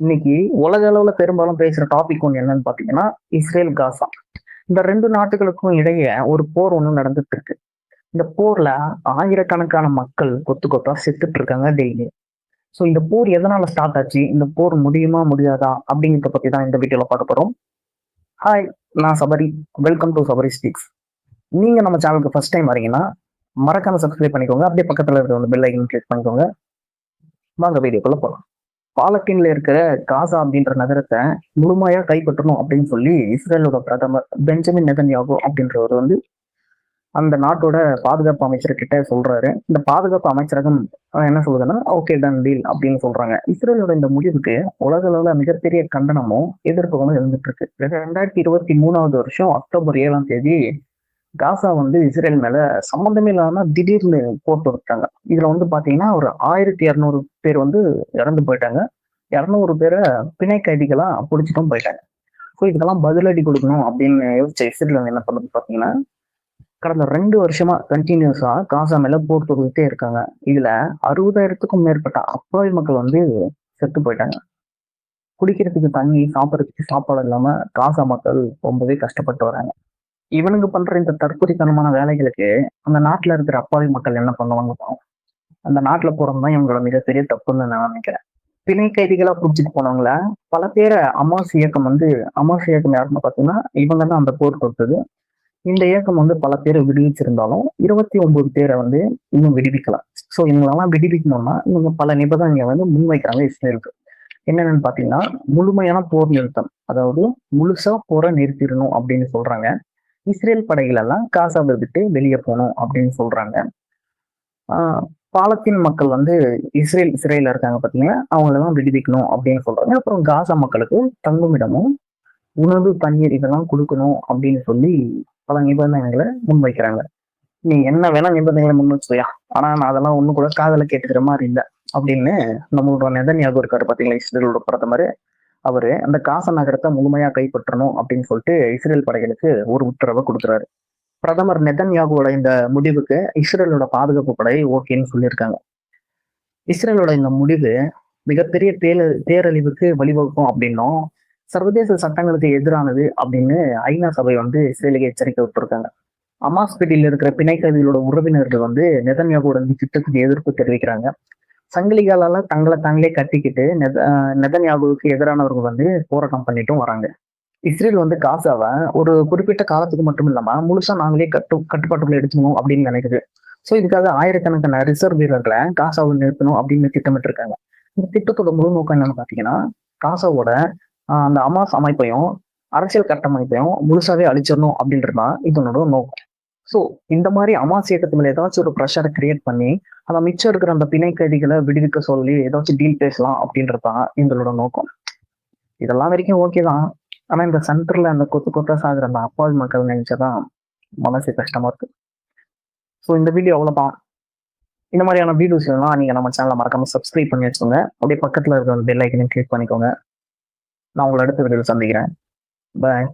இன்னைக்கு உலக அளவுல பெரும்பாலும் பேசுற டாபிக் ஒன்று என்னன்னு பாத்தீங்கன்னா இஸ்ரேல் காசா. இந்த ரெண்டு நாட்டுகளுக்கும் இடையே ஒரு போர் ஒன்று நடந்துட்டு இருக்கு. இந்த போர்ல ஆயிரக்கணக்கான மக்கள் கொத்து கொத்தா செத்துட்டு இருக்காங்க டெய்லி ஸோ இந்த போர் எதனால ஸ்டார்ட் ஆச்சு? இந்த போர் முடியுமா முடியாதா? அப்படிங்கிறத பத்தி தான் இந்த வீடியோல பார்க்க போறோம். ஹாய் நான் Sabari. Welcome to Sabari speaks நீங்க நம்ம சேனலுக்கு ஃபர்ஸ்ட் டைம் வரீங்கன்னா மறக்காம சப்ஸ்கிரைப் பண்ணிக்கோங்க. அப்படியே பக்கத்துல இருக்கிற பெல் ஐக்கன் கிளிக் பண்ணிக்கோங்க. வாங்க வீடியோக்குள்ள போகலாம் பாலத்தீன்ல இருக்கிற காசா அப்படின்ற நகரத்தை முழுமையா கைப்பற்றணும் அப்படின்னு சொல்லி இஸ்ரேலோட பிரதமர் பெஞ்சமின் நெதன்யாகு அப்படின்றவர் வந்து அந்த நாட்டோட பாதுகாப்பு அமைச்சர்கிட்ட சொல்றாரு. இந்த பாதுகாப்பு அமைச்சரகம் என்ன சொல்லுதுன்னா ஓகே டன் டீல் அப்படின்னு சொல்றாங்க. இஸ்ரேலோட இந்த முடிவுக்கு உலக அளவுல மிகப்பெரிய கண்டனமும் எதிர்ப்புகளும் இருந்துட்டு இருக்கு. ரெண்டாயிரத்தி இருபத்தி மூணாவது வருஷம் அக்டோபர் ஏழாம் தேதி காசா வந்து இஸ்ரேல் மேல சம்பந்தமே இல்லாம திடீர்னு போட்டு விட்டாங்க இதுல வந்து பாத்தீங்கன்னா ஒரு ஆயிரத்தி இரநூறு பேர் வந்து இறந்து போயிட்டாங்க. இரநூறு பேரை பிணை கைதிகளா பிடிச்சிட்டும் போயிட்டாங்க. ஸோ இதுக்கெல்லாம் பதிலடி கொடுக்கணும் அப்படின்னு யோசிச்ச இஸ்ரேல் வந்து என்ன பண்ணுறது பார்த்தீங்கன்னா கடந்த ரெண்டு வருஷமா கண்டினியூஸா காசா மேல போர் தொடுத்துட்டே இருக்காங்க. இதுல அறுபதாயிரத்துக்கும் மேற்பட்ட அப்பாவி மக்கள் வந்து செத்து போயிட்டாங்க. குடிக்கிறதுக்கு தண்ணி சாப்பிட்றதுக்கு சாப்பாடு இல்லாம காசா மக்கள் ரொம்பவே கஷ்டப்பட்டு வராங்க. இவனுங்க பண்ற இந்த தற்கொலைத்தனமான வேலைகளுக்கு அந்த நாட்டுல இருக்கிற அப்பாவி மக்கள் என்ன பண்ணுவாங்க பாவம். அந்த நாட்டுல போறதுதான் இவங்களோட மிகப்பெரிய தப்புன்னு நான் நினைக்கிறேன். பிணை கைதிகளா புடிச்சிட்டு போனவங்கள பல பேரை அமாஸ் இயக்கம் வந்து அமாஸ் இயக்கம் யாருன்னு பாத்தீங்கன்னா இவங்க தான் அந்த போர் கொடுத்தது இந்த இயக்கம் வந்து பல பேரை விடுவிச்சிருந்தாலும் இருபத்தி ஒன்பது பேரை வந்து இன்னும் விடுவிக்கலாம். ஸோ இவங்களெல்லாம் விடுவிக்கணும்னா இவங்க பல நிபந்தனைகளை வந்து முன்வைக்கிறாங்க இஸ்ரேலுக்கு. என்னென்னு பாத்தீங்கன்னா முழுமையான போர் நிறுத்தம் அதாவது முழுசா போரை நிறுத்திடணும் அப்படின்னு சொல்றாங்க. இஸ்ரேல் படைகளெல்லாம் காசாவை விட்டு வெளியே போகணும் அப்படின்னு சொல்றாங்க. பாலத்தின் பாலத்தீன் மக்கள் வந்து இஸ்ரேல் இஸ்ரேல இருக்காங்க பாத்தீங்கன்னா அவங்களெல்லாம் விடுவிக்கணும் அப்படின்னு சொல்றாங்க. அப்புறம் காசா மக்களுக்கு தங்குமிடமும் உணவு தண்ணீர் இதெல்லாம் கொடுக்கணும் அப்படின்னு சொல்லி பல நிபந்தனைகளை முன்வைக்கிறாங்க. நீ என்ன வேணா நிபந்தனைகளை முன்வச்சியா ஆனா நான் அதெல்லாம் ஒண்ணு கூட காதல கேட்டுக்கிற மாதிரி இல்லை அப்படின்னு நம்மளோட நெதன்யாகு இருக்காரு பாத்தீங்களா? இஸ்ரேலோட பிரதமர். அவர் அந்த காச நகரத்தை முழுமையாக கைப்பற்றணும் அப்படின்னு சொல்லிட்டு இஸ்ரேல் படைகளுக்கு ஒரு உத்தரவை கொடுக்குறாரு. பிரதமர் நெதன்யாகுவோட இந்த முடிவுக்கு இஸ்ரேலோட பாதுகாப்பு படை ஓகேன்னு சொல்லியிருக்காங்க. இஸ்ரேலோட இந்த முடிவு மிகப்பெரிய பேர பேரழிவுக்கு வழிவகுக்கும் அப்படின்னும் சர்வதேச சட்டங்களுக்கு எதிரானது அப்படின்னு ஐநா சபை வந்து இஸ்ரேலுக்கு எச்சரிக்கை விட்டுருக்காங்க. அமாஸ் இருக்கிற பிணைக்கதிகளோட உறவினர்கள் வந்து நெதன்யாகுவோட இந்த திட்டத்துக்கு எதிர்ப்பு தெரிவிக்கிறாங்க. சங்கிலிகளால தங்களை தாங்களே கட்டிக்கிட்டு நெத நெதன்யாவுக்கு எதிரானவர்கள் வந்து போராட்டம் பண்ணிட்டும் வராங்க. இஸ்ரேல் வந்து காசாவை ஒரு குறிப்பிட்ட காலத்துக்கு மட்டும் இல்லாம முழுசா நாங்களே கட்டு கட்டுப்பாட்டுக்குள்ள எடுத்துக்கணும் அப்படின்னு நினைக்குது. ஸோ இதுக்காக ஆயிரக்கணக்கான ரிசர்வ் வீரர்களை காசாவை நிறுத்தணும் அப்படின்னு திட்டமிட்டு இருக்காங்க இந்த திட்டத்தோட முழு நோக்கம் என்னன்னு பாத்தீங்கன்னா காசாவோட அந்த அமாஸ் அமைப்பையும் அரசியல் கட்டமைப்பையும் முழுசாவே அழிச்சிடணும் அப்படின்றதுதான் இதனோட நோக்கம். ஸோ இந்த மாதிரி அமாஸ் இயக்கத்து ஏதாச்சும் ஒரு ப்ரெஷரை கிரியேட் பண்ணி அதை மிச்சம் இருக்கிற அந்த பிணை கைதிகளை விடுவிக்க சொல்லி ஏதாச்சும் டீல் பேசலாம் அப்படின்றது தான் எங்களோட நோக்கம். இதெல்லாம் வரைக்கும் ஓகே தான். ஆனால் இந்த சென்டரில் அந்த கொத்து கொத்தா சாகிற அந்த அப்பாவி மக்கள் நினைச்சதான் மனசு கஷ்டமாக இருக்கு. ஸோ இந்த வீடியோ அவ்வளோதான் இந்த மாதிரியான வீடியோஸ் எல்லாம் நீங்கள் நம்ம சேனலை மறக்காமல் சப்ஸ்கிரைப் பண்ணி வச்சுக்கோங்க. அப்படியே பக்கத்தில் இருக்கிற பெல் ஐக்கனையும் கிளிக் பண்ணிக்கோங்க. நான் உங்களை அடுத்த வீடியோவில் சந்திக்கிறேன். பாய்